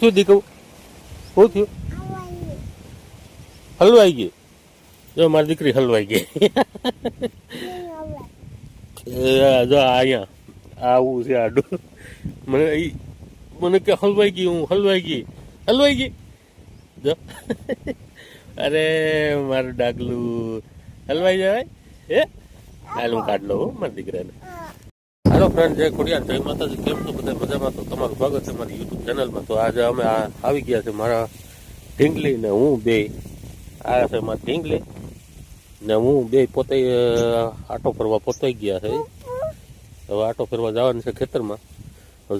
શું દીકરું? શું થયું? હલવાઈ ગઈ. જો મારી દીકરી હલવાઈ ગઈ. જો અહીંયા આવું છે આડું. મને મને કે હલવાઈ ગઈ, હું હલવાઈ ગઈ. હલવાઈ ગઈ. જો. અરે, મારું ડાગલું. હલવાઈ જવાય? હે? હાલ હું કાઢ લઉં મારા દીકરાને. હાલો ફ્રેન્ડ જય ખોડિયાર, જય માતાજી. કેમ છો બધા? મજામાં તો તમારું સ્વાગત છે મારી યુટ્યુબ ચેનલમાં તો આજે અમે આવી ગયા છે મારા ઢીંગલી ને હું બે. આ છે મારા ઢીંગલી ને હું બે પોતે આટો ફરવા પોતાઈ ગયા છે. હવે આટો ફરવા જવાનું છે ખેતરમાં.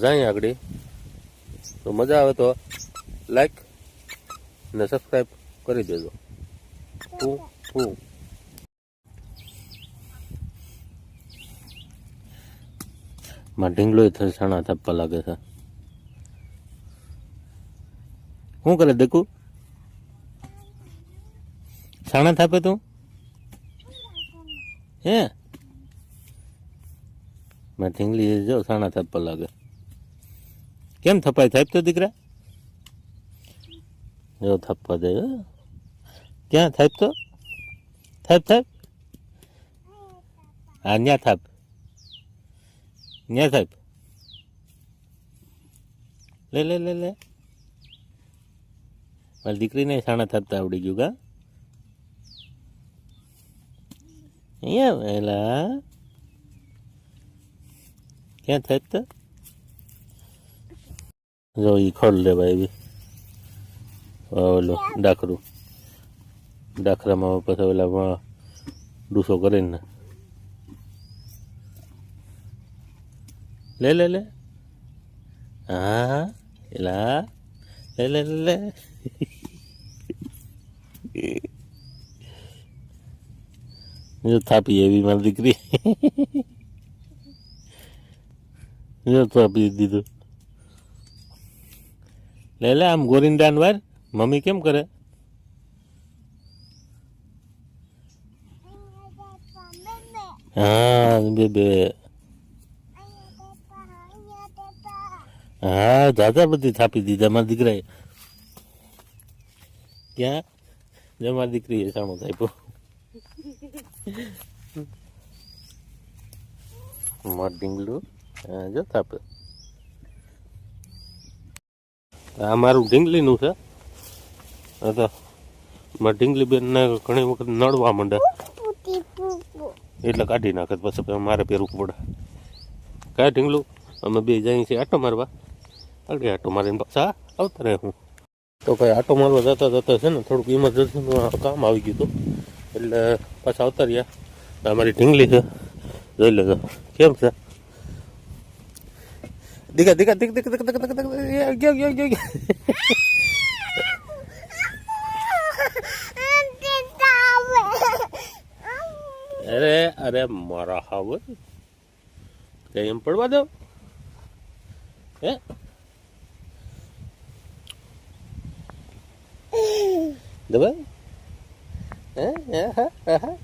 જાય આગળ. તો મજા આવે તો લાઈક ને સબસ્ક્રાઈબ કરી દેજો. હું હું માં ઢીંગલો છાણા થાપવા લાગે છે. શું કરે દેખું? છાણા થાપે તું? હે? માં ઢીંગલી જો છાણા થાપવા લાગે. કેમ થપાય? થાય તો દીકરા? જો થપવા દે. ક્યાં થાપ તો? થાપ થાપ હા, ન્યા થાપ. ન્યા થાપ લે લે લે લે. મારી દીકરીને શાણા થાપતા આવડી ગયું, કા? અહીંયા વહેલા. ક્યાં થાપતા જો એ ખોલ લેવા એવી ઓલો ડાકરું. ડાકરામાં પછી ઓલા ડૂસો કરીને. લે લે લે. હા, એલા. લે લે લે લે. જો થાપી એવી મારી દીકરી. જો થાપી દીધું. લે લે આમ ગોરિંદાન વાર? મમ્મી કેમ કરે? હા, બે બે. હા, દાદા બધી થાપી દીધા, મારા દીકરાએ. ક્યાં? જો મારી દીકરીએ સાણું થાપ્યો. માર ઢીંગલું? હા, જો થાપે આ મારું ઢીંગલીનું છે. તો મારા ઢીંગલી બેનને ઘણી વખત નડવા માંડે. એટલે કાઢી નાખે પછી મારે પહેરવું પડે. કાંઈ ઢીંગલું? અમે બે જઈએ છીએ આટો મારવા. આગળ આટો મારીને પાછા આવતા રહે હું. તો ભાઈ, આટો મારવા જતા જતા છે ને, થોડુંક ઇમરજન્સીનું કામ આવી ગયું હતું. એટલે પાછા આવતા રહ્યા. આ મારી ઢીંગલી છે. જોઈ લેજો. કેમ છે? દીકા દીકા દીક દીક દીક દીક દીક દીક ગયો ગયો ગયો ગયો અરે અરે મારા હાવ કઈ એમ પડવા દો હે દબાઈ હે હે હા હા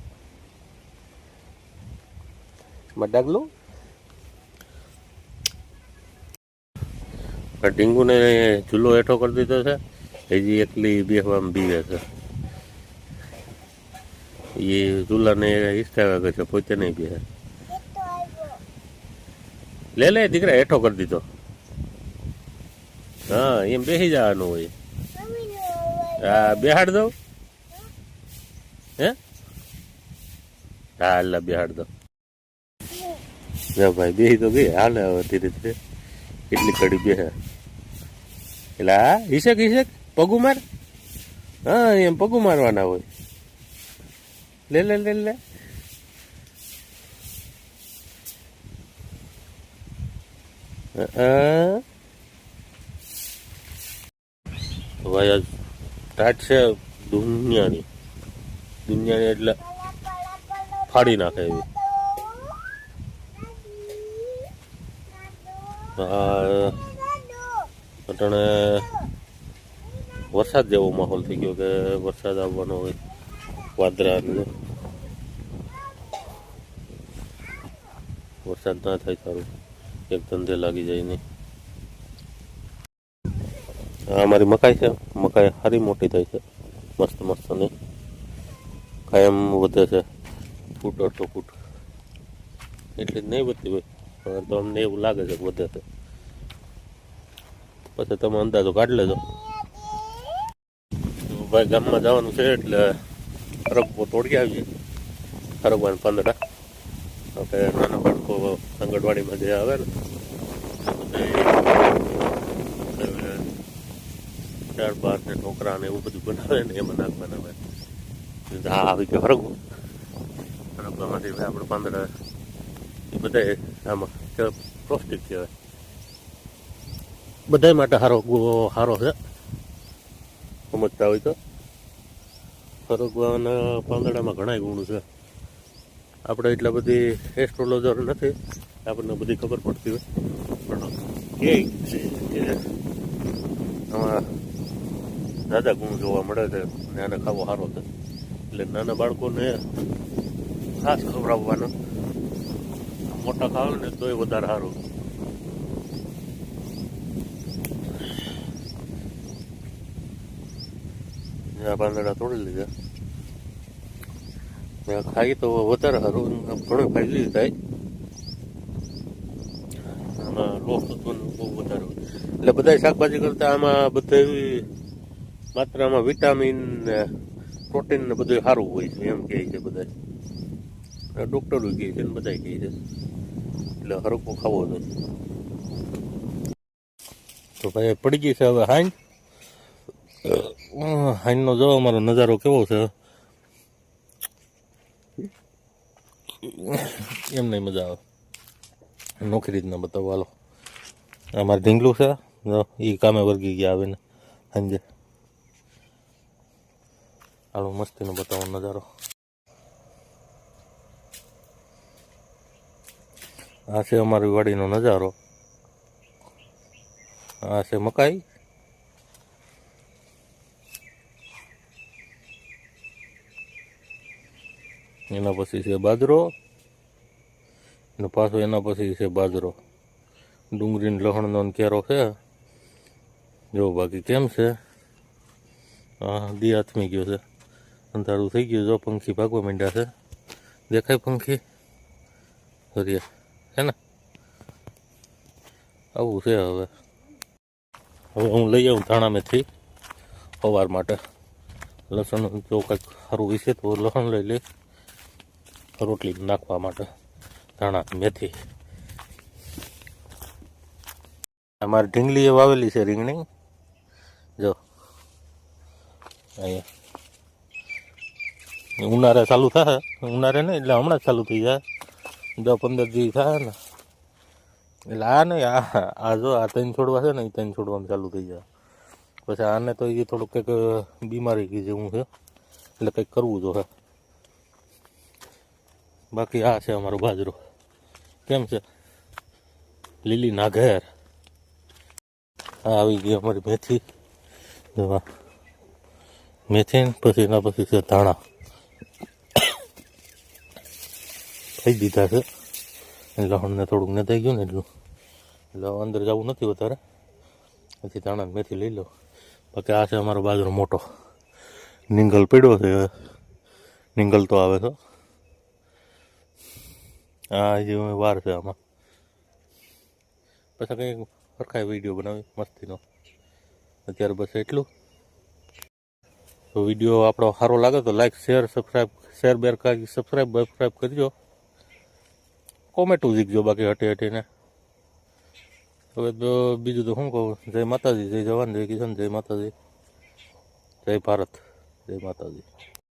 હા મડાગલું ચૂલો હેઠો કરી દીધો છે. હજી એકલી બેહવામાં બીવે છે. એ ચૂલાને હિસકા કરે છે, પોતે નહીં બેસે લે લે, દીકરા હેઠો કરી દીધો. હા, એમ બેસી જવાનું હોય. હા, બેહાડ દઉં? હે? હા એટલે બેહાડ દો ભાઈ બેસી તો ગઈ હાલે હવે ધીરે ધીરે. કેટલી કડી બેહે. એટલે હા, હિસેક હિસેક, પગું માર. હા, એમ પગું મારવાના હોય. લે લે લે લે. છે દુનિયાની. દુનિયાની એટલે ફાડી નાખે એવી. આ અટાણે વરસાદ જેવો માહોલ થઈ ગયો કે વરસાદ આવવાનો હોય વાદળાને. વરસાદ ના થાય સારું. એક ધંધે લાગી જાય નહીં. આ અમારી મકાઈ છે. મકાઈ સારી મોટી થાય છે. મસ્ત મસ્ત ને. કાયમ વધે છે. ફૂટ અડધો ફૂટ. એટલે જ નહીં વધતી હોય. પણ અમને એવું લાગે છે વધે છે. પછી તમે અંદાજો કાઢી લેજો. ભાઈ ગામમાં જવાનું છે એટલે હરગવો તોડી આવીએ હરગવાન પંદડા. આપણે નાના બાળકો આંગણવાડીમાં જે આવે ને ચાર બાર ને ઢોકળા ને એવું બધું બનાવે ને એમાં નાખવાના બનાવે. હા, આવી ગયો હરગવો હરગવામાંથી આપણે પાંદડા, એ બધા આમાં પૌષ્ટિક કહેવાય. બધા માટે સારો સારો છે. સમજતા હોય તો? ફરકવાના પાંદડામાં ઘણા ગુણ છે. આપણે એટલા બધી એસ્ટ્રોલોજર નથી. આપણને બધી ખબર પડતી હોય. પણ કે આમાં દાદા ગુણ જોવા મળે છે. અને આને ખાવો સારો છે. એટલે નાના બાળકોને ખાસ ખવડાવવાનો. મોટા ખાવે ને તોય વધારે સારું આ પાંદડા તોડી લીધા. ખાઈ તો વધારે સારું ઘણું લીધું થાય. આમાં લોહ તત્વનું બહુ વધારે એટલે બધા શાકભાજી કરતા આમાં બધા માત્રામાં વિટામિન ને પ્રોટીન ને બધું સારું હોય છે, એમ કહે છે બધા ડૉક્ટરો કહે છે બધા કહે છે. એટલે હરકો ખાવો જોઈએ તો ભાઈ પડી ગઈ છે હવે હાંજ. હાઈનો જો અમારો નજારો કેવો છે? એમ નહીં મજા આવે. નોખી રીતના બતાવો, હાલો. અમારે ઢીંગલું છે એ કામે વર્ગી ગયા આવે ને સાંજે હાલો, મસ્તીનો બતાવો નજારો. આ છે અમારી વાડીનો નજારો. આ છે મકાઈ. એના પછી છે બાજરો અને પાછો એના પછી છે બાજરો. ડુંગળીને લહણનો કેરો છે. જો બાકી કેમ છે? હા, દી હાથમી ગયો છે. અંધારું થઈ ગયું. જો પંખી ભાગવા માંડ્યા છે. દેખાય પંખી? હરિયા. હે ને? આવું છે હવે. હવે હું લઈ આવું ધાણામેથી સવાર માટે. લસણ જો કાંઈક સારું વિશે તો લસણ લઈ લઈ રોટલી નાખવા માટે ધાણા, મેથી. અમારી ઢીંગલી એ વાવેલી છે રીંગણી. જો, અહીંયા. ઉનાળે ચાલુ થાય, ઉનાળે નહીં, એટલે હમણાં ચાલુ થઈ જાય. દસ પંદર દિવસ થાય ને. એટલે આ નહીં, આ આ જો, આ ત્રણ છોડવા છે ને, એ ત્રણ છોડવાનું ચાલુ થઈ જાય. પછી આને તો એ થોડુંક કંઈક બીમારી કે હું છે. એટલે કંઈક કરવું જોઈએ બાકી આ છે અમારો બાજરો. કેમ છે? લીલી નાઘેર આ આવી ગઈ અમારી મેથી. મેથી પછી એના પછી છે ધાણા. થઈ દીધા છે. લહણને થોડુંક ને થઈ ગયું ને એટલું. એટલે અંદર જવું નથી વધારે. પછી ધાણા મેથી લઈ લો બાકી આ છે અમારો બાજરો મોટો. નિંગલ પીડ્યો છે. નિંગલ તો આવે છે. હા જે વાર છે આમાં. પછી કંઈક સરખાઈ વીડિયો બનાવી, મસ્તીનો. અત્યારે બસ એટલું. તો વીડિયો આપણો સારો લાગે તો લાઈક શેર સબસ્ક્રાઈબ શેર બેર કરી સબસ્ક્રાઈબ બબસ્ક્રાઈબ કરજો. કોમેન્ટું શીખજો બાકી હટી હટીને. હવે તો બીજું તો શું કહું, જય માતાજી, જય જવાન, જય કિશન જય માતાજી. જય ભારત, જય માતાજી.